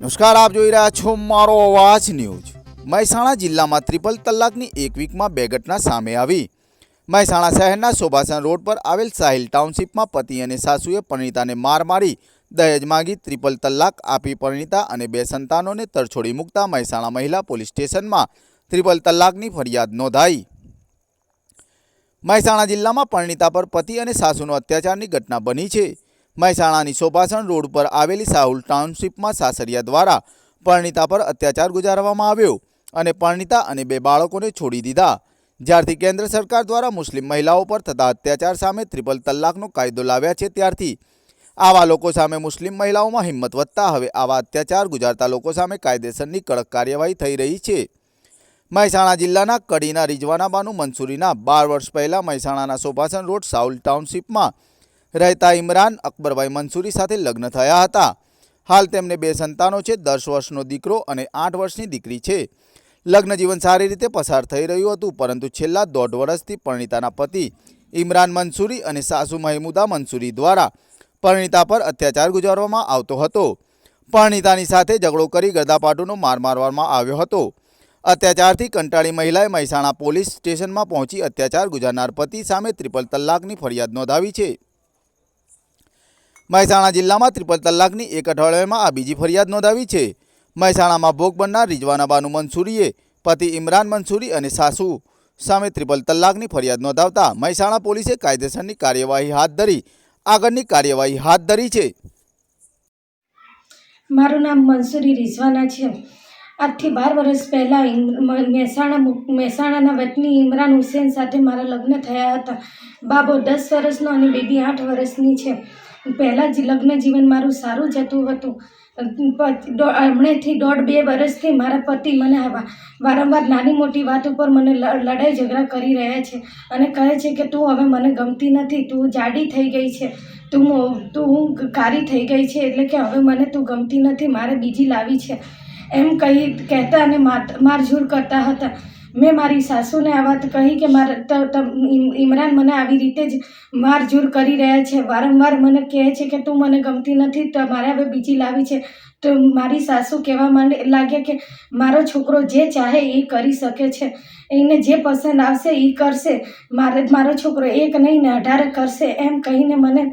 નમસ્કાર, આપ જોઈ રહ્યા છો મારો અવાજ ન્યૂઝ. મહેસાણા જિલ્લામાં ત્રિપલ તલાકની એક વીકમાં બે ઘટના સામે આવી. મહેસાણા શહેરના શોભાસન રોડ પર આવેલ સાહિલ ટાઉનશીપમાં પતિ અને સાસુએ પરિણીતાને માર મારી, દહેજ માગી ત્રિપલ તલાક આપી પરિણીતા અને બે સંતાનોને તરછોડી મૂકતા મહેસાણા મહિલા પોલીસ સ્ટેશનમાં ત્રિપલ તલાકની ફરિયાદ નોંધાઈ. મહેસાણા જિલ્લામાં પરિણીતા પર પતિ અને સાસુનો અત્યાચારની ઘટના બની છે. મહેસાણાની શોભાસણ રોડ પર આવેલી સાહુલ ટાઉનશીપમાં સાસરિયા દ્વારા પરણિતા પર અત્યાચાર ગુજારવામાં આવ્યો અને પરિણીતા અને બે બાળકોને છોડી દીધા. જ્યારથી કેન્દ્ર સરકાર દ્વારા મુસ્લિમ મહિલાઓ પર થતા અત્યાચાર સામે ત્રિપલ તલાકનો કાયદો લાવ્યા છે ત્યારથી. આવા લોકો સામે મુસ્લિમ મહિલાઓમાં હિંમત વધતા હવે આવા અત્યાચાર ગુજારતા લોકો સામે કાયદેસરની કડક કાર્યવાહી થઈ રહી છે. મહેસાણા જિલ્લાના કડીના રિજવાના બાનુ મંસૂરીના બાર વર્ષ પહેલાં મહેસાણાના શોભાસન રોડ સાઉલ ટાઉનશીપમાં રહેતા ઇમરાન અકબરભાઈ મંસૂરી સાથે લગ્ન થયા હતા. હાલ તેમને બે સંતાનો છે, દસ વર્ષનો દીકરો અને આઠ વર્ષની દીકરી છે. લગ્ન જીવન સારી રીતે પસાર થઈ રહ્યું હતું, પરંતુ છેલ્લા દોઢ વર્ષથી પરણિતાના પતિ ઇમરાન મંસૂરી અને સાસુ મહેમુદા મંસૂરી દ્વારા પરણિતા પર અત્યાચાર ગુજારવામાં આવતો હતો. પરણિતાની સાથે ઝઘડો કરી ગરદાપાટોનો માર મારવામાં આવ્યો હતો. અત્યાચારથી કંટાળી મહિલાએ મહેસાણા પોલીસ સ્ટેશનમાં પહોંચી અત્યાચાર ગુજારનાર પતિ સામે ત્રિપલ તલાકની ફરિયાદ નોંધાવી છે. મહેસાણા જિલ્લામાં ત્રિપલ તલાકની એક અઠવાડિયામાં આ બીજી ફરિયાદ નોંધાવી છે. મહેસાણામાં ભોગ બનનાર રિજવાના બાનુ મંસૂરીએ, પતિ ઇમરાન મંસૂરી અને સાસુ સામે ત્રિપલ તલાકની ફરિયાદ નોંધાવતા મહેસાણા પોલીસે કાયદેસરની કાર્યવાહી હાથ ધરી, આગળની કાર્યવાહી હાથ ધરી છે. મારું નામ મંસૂરી રિઝવાના છે. આજથી બાર વર્ષ પહેલાં મહેસાણા મહેસાણાના વતની ઇમરાન હુસેન સાથે મારા લગ્ન થયા હતા. બાબો દસ વર્ષનો અને બેબી આઠ વર્ષની છે. પહેલાં જ લગ્ન જીવન મારું સારું જતું હતું. હમણાંથી દોઢ બે વર્ષથી મારા પતિ મને વારંવાર નાની મોટી વાત ઉપર મને લડાઈ ઝઘડા કરી રહ્યા છે અને કહે છે કે તું હવે મને ગમતી નથી, તું જાડી થઈ ગઈ છે, તું તું તું કારી થઈ ગઈ છે એટલે કે હવે મને તું ગમતી નથી, મારે બીજી લાવી છે. એમ કહી કહેતા અને માર- મારઝૂડ કરતા હતા. મેં મારી સાસુને આ વાત કહી કે મારે ઇમરાન મને આવી રીતે જ મારઝૂર કરી રહ્યા છે. વારંવાર મને કહે છે કે તું મને ગમતી નથી, તો મારે હવે બીજી લાવી છે. તો મારી સાસુ કહેવા માંડે લાગ્યા કે મારો છોકરો જે ચાહે એ કરી શકે છે. એને જે પસંદ આવશે એ કરશે. મારે, મારો છોકરો એક નહીં, ને અઢાર કરશે. એમ કહીને મને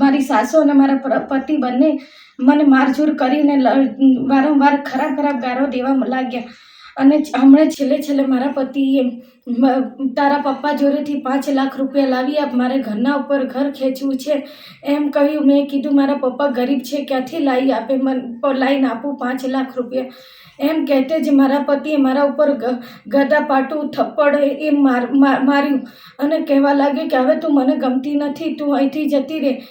મારી સાસુ અને મારા પતિ બંને મને મારઝૂર કરીને વારંવાર ખરાબ ખરાબ ગારો દેવા લાગ્યા. અને હમણાં છેલ્લે છેલ્લે મારા પતિએ તારા પપ્પા જોડેથી પાંચ લાખ રૂપિયા લાવી આપ, મારે ઘરના ઉપર ઘર ખેંચવું છે. એમ કહ્યું, મેં કીધું, મારા પપ્પા ગરીબ છે, ક્યાંથી લાવી આપે મન લાવીને આપું પાંચ લાખ રૂપિયા. એમ કહેતે જ મારા પતિએ મારા ઉપર ગ- ગદા પાટું, થપ્પડ એ માર- માર્યું. અને કહેવા લાગ્યું કે, હવે તું મને ગમતી નથી, તું અહીંથી જતી રહે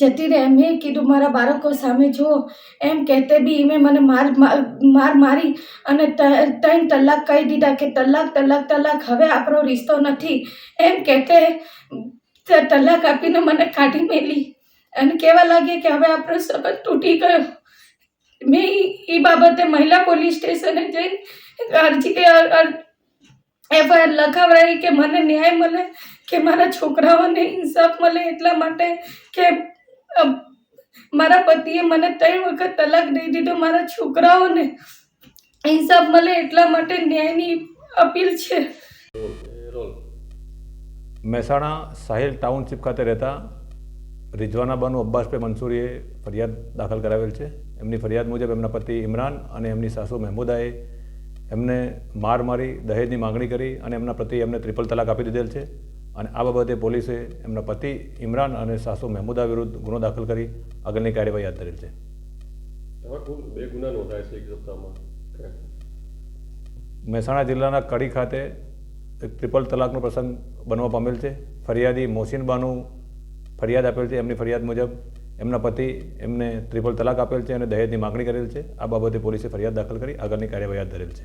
જતી રહે. મેં કીધું, મારા બાળકો સામે જુઓ. એમ કહેતે બી મેં મને માર માર માર અને ત્રણ તલાક કહી દીધા કે, તલાક તલાક તલાક, હવે આપણો રિશ્તો નથી. એમ કહેતે તલાક આપીને મને કાઢી મેલી અને કહેવા લાગી કે, હવે આપણો સંબંધ તૂટી ગયો. મેં એ બાબતે મહિલા પોલીસ સ્ટેશને જઈ અરજી એફઆઈઆર લખાવડાવી કે, મને ન્યાય મળે કે મારા છોકરાઓને ઇન્સાફ મળે એટલા માટે કે મારા પતિએ મને ત્રણ વખત તલાક દઈ દીધો મારા છોકરાઓને ઇન્સાફ મળે એટલા માટે ન્યાયની અપીલ છે. મહેસાણા સાહિલ ટાઉનશીપ ખાતે રહેતા રિજવાના બાનુ અબ્બાસભાઈ મંસૂરીએ ફરિયાદ દાખલ કરાવેલ છે. એમની ફરિયાદ મુજબ એમના પતિ ઇમરાન અને એમની સાસુ મહેમૂદાએ એમને માર મારી દહેજની માગણી કરી અને એમના પતિ એમને ત્રિપલ તલાક આપી દીધેલ છે. અને આ બાબતે પોલીસે એમના પતિ ઇમરાન અને સાસુ મહેમૂદા વિરુદ્ધ ગુનો દાખલ કરી આગળની કાર્યવાહી હાથ ધરેલ છે. બે ગુના નોંધાય છે એક સપ્તાહમાં. મહેસાણા જિલ્લાના કડી ખાતે એક ટ્રિપલ તલાકનો પ્રસંગ બનવા પામેલ છે. ફરિયાદી મોહસિનબાનું ફરિયાદ આપેલ છે. એમની ફરિયાદ મુજબ એમના પતિ એમને ત્રિપલ તલાક આપેલ છે અને દહેજની માગણી કરેલ છે. આ બાબતે પોલીસે ફરિયાદ દાખલ કરી આગળની કાર્યવાહી હાથ ધરેલ છે.